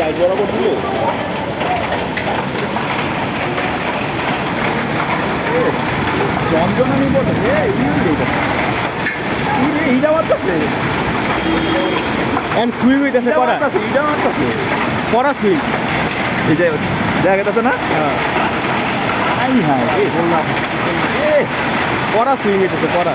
Light বরাবর দিলে জমজমানি বলে এই যাওয়ার কাছে অ্যান্ড সুই উইথ আছে করা করা সুই এই যে দেখা গেছে না হ্যাঁ হ্যাঁ এই বললাম করা সুই উইথ আছে করা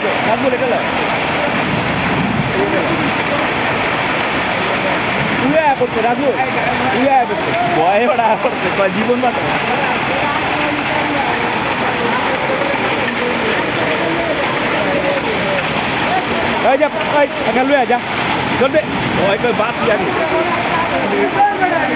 ಇದು ನಾಲ್ಕು ಲೆಕ್ಕಲ್ಲ ಹೂವೇ ಹಾಕೊಡ್ತೀವಿ ರಾಜು ಹೂವೇ ಹಾಕೊಡ್ತೀವಿ ಭಯವಾಡ ಹಾಕೊಡ್ತೀವಿ ಜೀವನ ಮಾತ್ರ Ê nhập, ê, anh Luy à cha. Dốt đi. Rồi, coi bát đi anh.